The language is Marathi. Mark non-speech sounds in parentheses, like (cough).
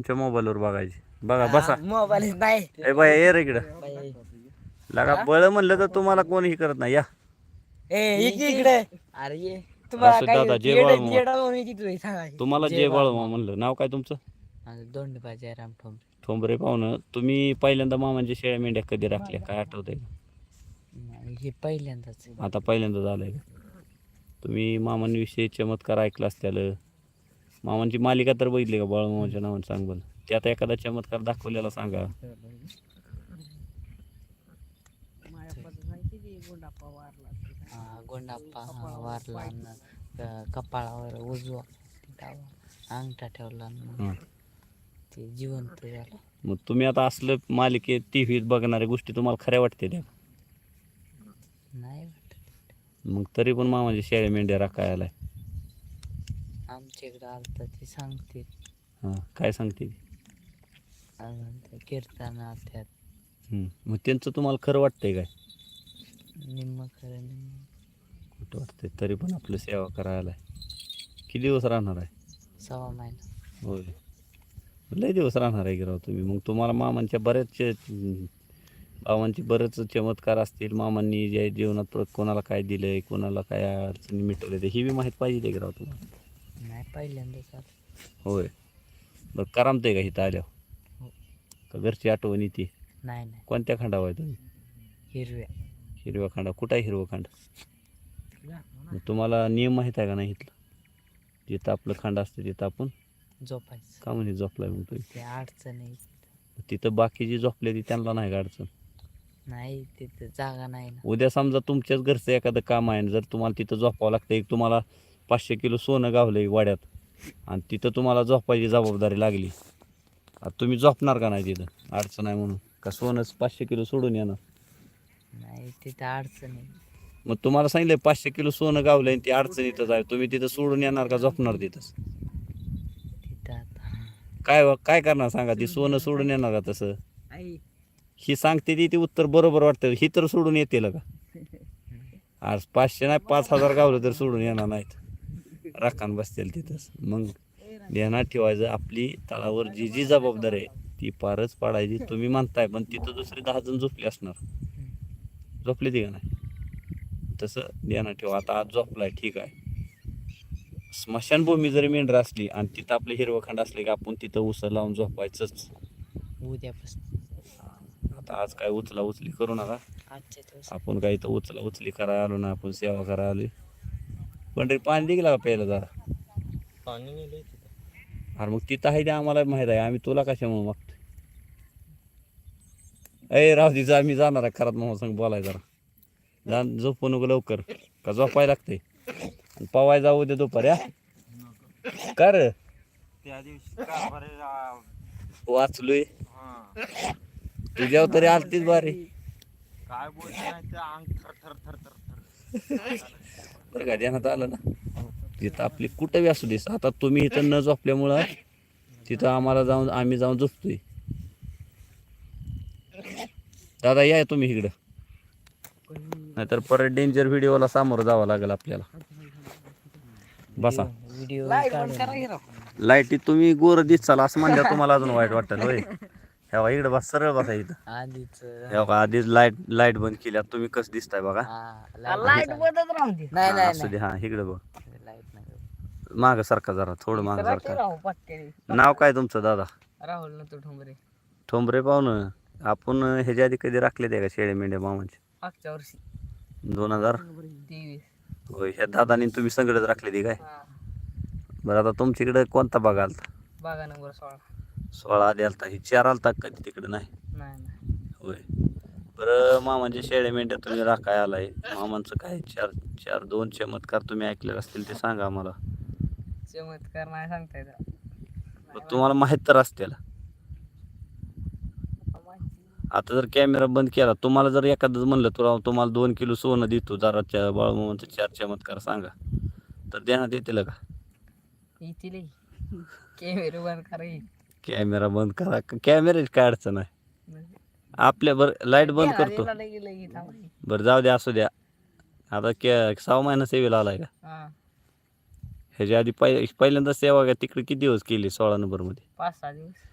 तुमच्या मोबाईलवर बघायची. बघा बसा. मोबाईल नाही ए बाय ये रे इकडं. लगा बळ म्हणलं तर तुम्हाला कोणीही करत नाही या. ए इकडे इकडे. अरे ये. तुम्हाला असं काय दादा, जे येडं- बाळा. येडं सांगायचं. तुम्हाला जे बाळमा म्हणलं. नाव काय तुमचं? माझं दोंड बाजी राम ठोंबरे. ठोंबरे पाहुणं. तुम्ही पहिल्यांदा मामांच्या शेळ्या मेंढ्या कधी राखल्या? काय आठवतंय का नाही, हे पहिल्यांदाच. आहे. आता पहिल्यांदा झालंय का? तुम्ही मामांविषयी चमत्कार ऐकला असल्याला मामांची मालिका तर बघितली का बाळमामाच्या नावानं सांग बरं त्यात एखादा चमत्कार दाखवलेला सांगा. गोंडाप्पा वारला कपाळावर उजवा अंगठा ठेवला ते जिवंत झालं. मग तुम्ही आता असलं मालिकेत टी व्हीत बघणाऱ्या गोष्टी तुम्हाला खऱ्या वाटते त्या नाही वाटत. मग तरी पण मामाची शेळ्या मेंढ्या राखायला. आमच्या इकडं आलता ते सांगते हां काय सांगते हम्म. मग त्यांचं तुम्हाला खरं वाटतंय काय? निम्म खरं निम्म. कुठं वाटतंय तरी पण आपलं सेवा करायला. किती दिवस राहणार आहे? सव्वा महिना. होय. लय दिवस राहणार आहे की राव तुम्ही? मग तुम्हाला मामांच्या बऱ्याच बाबांचे बरेच चमत्कार असतील. मामांनी जे जीवनात प्र- कोणाला काय दिलंय कोणाला काय अडचणी मिटवले ते ही बी माहीत पाहिजे की राव तुम्हाला? नाही पहिल्यांदाच आलं. होय. बरं करामते का इथं आल्यावर? हो. का घरची आठवण येते? नाही नाही. कोणत्या खंडावर आहे तुम्ही? हिरव्या. हिरव्या खंडा. कुठं आहे हिरवं खंड? मग तुम्हाला नियम माहीत आहे का नाही इथलं? जिथं आपलं खंड असतं तिथं आपण झोपायचं. का म्हणे झोपलाय मग तुम्ही? ते अडचण आहे तिथं बाकी जी झोपले ती त्यांना नाही का अडचण? नाही तिथं जागा नाही ना. उद्या समजा तुमच्याच घरचं एखादं काम आहे आणि जर तुम्हाला तिथं झोपावं लागतं एक तुम्हाला पाचशे किलो सोनं गावलंय वाड्यात. आणि तिथं तुम्हाला झोपायची जबाबदारी लागली. आता तुम्ही झोपणार का नाही तिथं? अडचण आहे म्हणून. का सोनंच पाचशे किलो सोडून येणार? नाही तिथं अडचण आहे. मग तुम्हाला सांगितलं पाचशे किलो सोनं गावलंय आणि ती अडचण इथंच आहे. तुम्ही तिथं सोडून येणार का झोपणार तिथंच? तिथं आता. काय काय करणार सांगा? ती सोनं सोडून येणार का तसं? ही सांगते ती ती उत्तर बरोबर वाटतं. ही तर सोडून येतील का? (laughs) आज पाचशे नाही पाच हजार गावलं तर सोडून येणार नाहीत. राखान बसतील तिथंच. मग ध्यानात ठेवायचं आपली तळावर जी जी जबाबदारी आहे ती पारच पाडायची तुम्ही म्हणताय पण तिथं दुसरे दहा जण झोपले असणार. झोपले ती का नाही? तसं ध्यानात ठेवा आता आज झोपलाय ठीक आहे. स्मशानभूमी जरी मेंढर असली आणि तिथं आपलं हिरवखंड असले की आपण तिथं उसं लावून झोपायचंच. उद्यापासून. आता आज काय उचला उचली करू नका. आपण काही तर उचला उचली करायला आलो ना आपण सेवा करायला आलोय. पण रे पाणी दिलं का प्यायला जरा? पाणी नेलंय अरे मग तिथं आहे ते आम्हाला माहीत आहे. आम्ही तुला कशामुळे मागतोय? अय राहू दे जा मी जाणार आहे. खरात मामा संग बोलाय जरा. जा झोपू नको लवकर. का झोपायला लागते आणि पवाय जाऊ दे दुपारी हा? कर त्या दिवशी वाचलोय. हा. तुझ्यावर तरी आलतीच बारे. काय बोलते नाही ते अंग थर थर थर थर थर. बरं का ध्यानात आलं ना? तिथं आपली कुठं बी असू देस आता तुम्ही इथं न झोपल्यामुळं तिथं आम्हाला जाऊन आम्ही जाऊन झोपतोय. दादा या तुम्ही इकडं. नाहीतर परत डेंजर व्हिडिओला सामोरं जावं लागेल आपल्याला. बसा. व्हिडिओ लाईटी तुम्ही गोर दिसाल असं म्हणल्यावर तुम्हाला अजून वाईट वाटेल होय. ह्या बघा, इकडं बस सरळ बसा इथं. आधीच. ह्या बघा, आधीच लाइट लाइट बंद केली आता तुम्ही कसं दिसताय बघा. लाइट बंदच राहून दे. नाही हा, असू दे हा इकडं बघ. नाही लाइट नाही माग सारखा जरा थोडं माग सारखा. राहू नाव काय तुमचं दादा? राहुल ना तू ठोंबरे ठोंबरे पाहुणं आपण ह्याच्या आधी कधी राखले ते का शेळे मेंढ्या मामाचे? मागच्या वर्षी. दोन हजार? तेवीस. होय ह्या दादानी तुम्ही सगळंच राखले ते काय? बरं आता तुमच्याकडे कोणता आलता? बागा नंबर सोळा. सोळा आधी आलता ही चार आलता कधी तिकडे? नाही. नाही नाही. होय. बरं मामाचे शेळे मेंढ्या तुम्ही राखाय आलाय. मामांचं काय चार चार दोन चमत्कार तुम्ही ऐकले असतील ते सांगा आम्हाला. चमत्कार नाही सांगता येत. मग तुम्हाला माहीत तर असतील. आता जर कॅमेरा बंद केला तुम्हाला जर एखादं म्हणलं तुला तुम्हाला दोन किलो सोनं देतो जरा त्या बाळमामांचं चार चमत्कार सांगा. तर देण्यात येतील का? येतील. कॅमेरा बंद करा. येईल कॅमेरा बंद करा. कॅमेऱ्याची काय अडचण आहे? आपल्या बरं लाइट बंद करतो. बरं जाऊ द्या असू द्या. आता कॅ सहा महिना सेवेला आलाय का? ह्याच्या आधी पहि पहिल्यांदा सेवा का तिकडे किती दिवस केली सोळा नंबरमध्ये? पाच सहा दिवस.